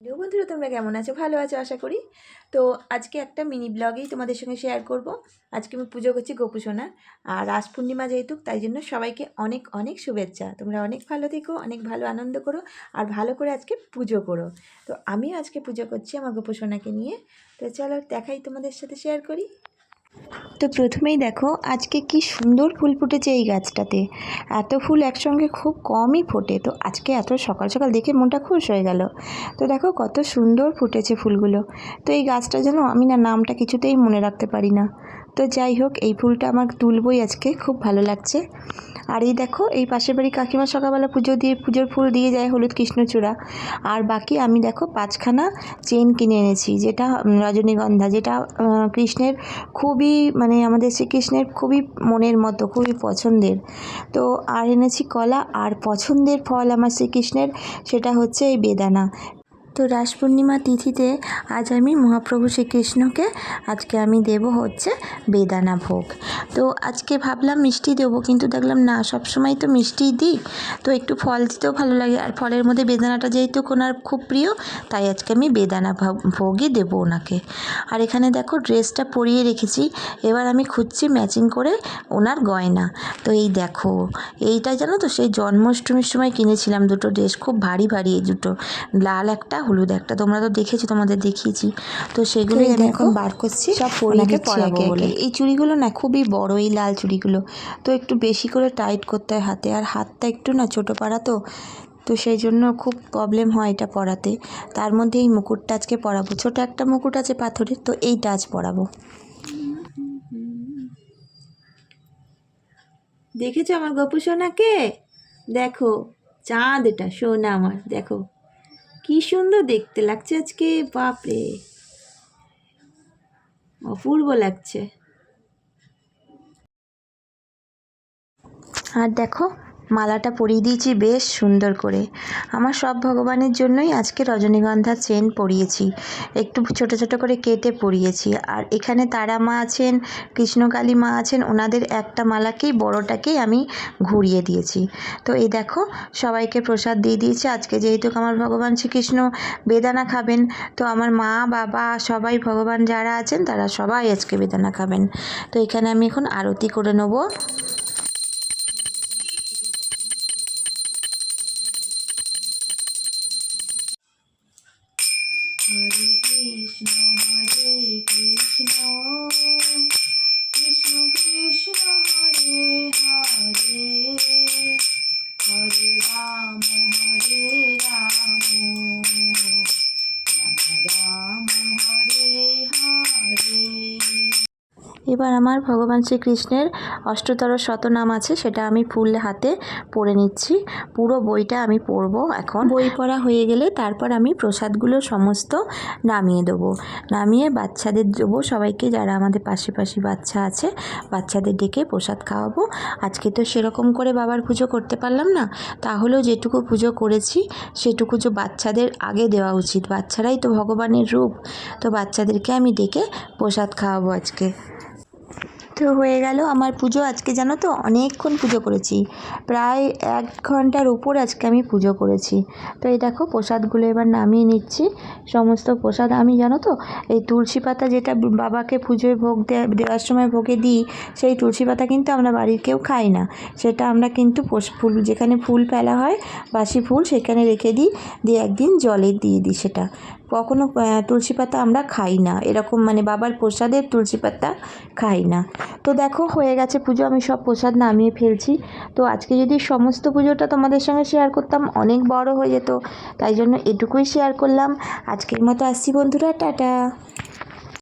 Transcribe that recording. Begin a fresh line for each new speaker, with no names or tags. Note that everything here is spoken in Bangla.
হ্যালো বন্ধুরা, তোমরা কেমন আছো? ভালো আছো, আশা করি। তো আজকে একটা মিনি ব্লগেই তোমাদের সঙ্গে শেয়ার করব। আজকে আমি পুজো করছি গোপুসোনা আর রাস পূর্ণিমা যেহেতু, তাই জন্য সবাইকে অনেক অনেক শুভেচ্ছা। তোমরা অনেক ভালো থেকো, অনেক ভালো আনন্দ করো আর ভালো করে আজকে পুজো করো। তো আমিও আজকে পুজো করছি আমার গোপুসোনাকে নিয়ে। তো চলো দেখাই তোমাদের সাথে শেয়ার করি। তো প্রথমেই দেখো, আজকে কি সুন্দর ফুল ফুটেছে এই গাছটাতে। এত ফুল একসঙ্গে খুব কমই ফোটে। তো আজকে এত সকাল সকাল দেখে মনটা খুশ হয়ে গেল। তো দেখো, কত সুন্দর ফুটেছে ফুলগুলো। তো এই গাছটা যেন আমি না নামটা কিছুতেই মনে রাখতে পারি না। তো যাই হোক, এই ফুলটা আমার তুলবই আজকে, খুব ভালো লাগছে। আর এই দেখো, এই পাশের বাড়ি কাকিমা সকালবেলা পুজো দিয়ে, পুজোর ফুল দিয়ে যায় হলুদ কৃষ্ণচূড়া। আর বাকি আমি দেখো, পাঁচখানা চেন কিনে এনেছি, যেটা রজনীগন্ধা, যেটা কৃষ্ণের খুবই মানে আমাদের শ্রীকৃষ্ণের খুবই মনের মতো, খুবই পছন্দের। তো আর এনেছি কলা, আর পছন্দের ফল আমার শ্রীকৃষ্ণের, সেটা হচ্ছে এই বেদানা। তো রাস পূর্ণিমা তিথিতে আজ আমি মহাপ্রভু শ্রীকৃষ্ণকে, আজকে আমি দেব হচ্ছে বেদানা ভোগ। তো আজকে ভাবলাম মিষ্টি দেবো, কিন্তু দেখলাম না, সবসময় তো মিষ্টিই দিই, তো একটু ফল দিতেও ভালো লাগে। আর ফলের মধ্যে বেদানাটা যেহেতু ওনার খুব প্রিয়, তাই আজকে আমি বেদানা ভোগই দেবো ওনাকে। আর এখানে দেখো ড্রেসটা পরিয়ে রেখেছি, এবার আমি খুঁজছি ম্যাচিং করে ওনার গয়না। তো এই দেখো, এইটা জানো তো, সেই জন্মাষ্টমীর সময় কিনেছিলাম দুটো ড্রেস, খুব ভারী ভারী এই দুটো। লাল একটা হলুদ একটা তোমরা তো দেখেছ তোমাদের দেখিয়েছি। তো সেগুলোই
এই
আমি এখন বার করছি সব পরিয়ে
পরাবো। বলে।
এই চুড়িগুলো না খুবই বড় এই লাল চুড়িগুলো। তো একটু বেশি করে টাইট করতে হয় হাতে আর হাতটা একটু না ছোটো পাড়া তো। তো সেই জন্য খুব প্রবলেম হয় এটা পরাতে। তার মধ্যে এই মুকুটটা আজকে পরাবো। ছোটো একটা মুকুট আছে পাথরের তো এইটা আজ পরাবো। দেখেছ আমার গপু সোনাকে? দেখো চাঁদ এটা সোনা আমার দেখো। কি সুন্দর দেখতে লাগছে আজকে বাপরে। অপূর্ব লাগছে। আর দেখো মালাটা পরিয়ে দিয়েছি বেশ সুন্দর করে। আমার সব ভগবানের জন্যই আজকে রজনীগন্ধা চেন পরিয়েছি। একটু ছোট ছোট করে কেটে পরিয়েছি। আর এখানে তারা মা আছেন, কৃষ্ণকালী মা আছেন, ওনাদের একটা মালাকেই, বড়টাকেই আমি ঘুরিয়ে দিয়েছি। তো এই দেখো, সবাইকে প্রসাদ দিয়ে দিয়েছি। আজকে যেহেতু আমার ভগবান শ্রীকৃষ্ণ বেদানা খাবেন, তো আমার মা, বাবা, সবাই, ভগবান যারা আছেন, তারা সবাই আজকে বেদানা খাবেন। তো এখানে আমি এখন আরতি করে নেব। এবার আমার ভগবান শ্রীকৃষ্ণের অষ্টতর শতনাম আছে, সেটা আমি ফুল হাতে পড়ে নিচ্ছি। পুরো বইটা আমি পড়ব এখন। বই পড়া হয়ে গেলে তারপর আমি প্রসাদগুলো সমস্ত নামিয়ে দেবো। নামিয়ে বাচ্চাদের দেবো, সবাইকে যারা আমাদের পাশে পাশে বাচ্চা আছে, বাচ্চাদের ডেকে প্রসাদ খাওয়াবো। আজকে তো সেরকম করে বাবার পুজো করতে পারলাম না, তাহলেও যেটুকু পুজো করেছি, সেটুকু যে বাচ্চাদের আগে দেওয়া উচিত। বাচ্চারাই তো ভগবানের রূপ, তো বাচ্চাদেরকে আমি ডেকে প্রসাদ খাওয়াবো আজকে। তো হয়ে গেল আমার পুজো। আজকে জানো তো অনেকক্ষণ পুজো করেছি। প্রায় এক ঘণ্টার উপর আজকে আমি পুজো করেছি। তো এই দেখো প্রসাদগুলো এবার নামিয়ে নিচ্ছি। সমস্ত প্রসাদ আমি জানো তো এই তুলসী পাতা যেটা বাবাকে পুজোয় ভোগ দেওয়ার সময় ভোগে দিই, সেই তুলসী পাতা কিন্তু আমরা বাড়ির কেউ খাই না। সেটা আমরা কিন্তু ফুল, যেখানে ফুল ফেলা হয় বাসি ফুল সেখানে রেখে দিই, দিয়ে একদিন জলে দিয়ে দিই সেটা। কখনো তুলসী পাতা আমরা খাই না। এরকম মানে বাবার প্রসাদের তুলসী পাতা খাই না। তো দেখো, হয়ে গেছে পুজো, আমি সব প্রসাদ নামিয়ে ফেলছি। তো আজকে যদি সমস্ত পুজোটা তোমাদের সঙ্গে শেয়ার করতাম, অনেক বড় হয়ে যেত। তাই জন্য এটুকুই শেয়ার করলাম। আজকের মতো আসছি বন্ধুরা, টাটা।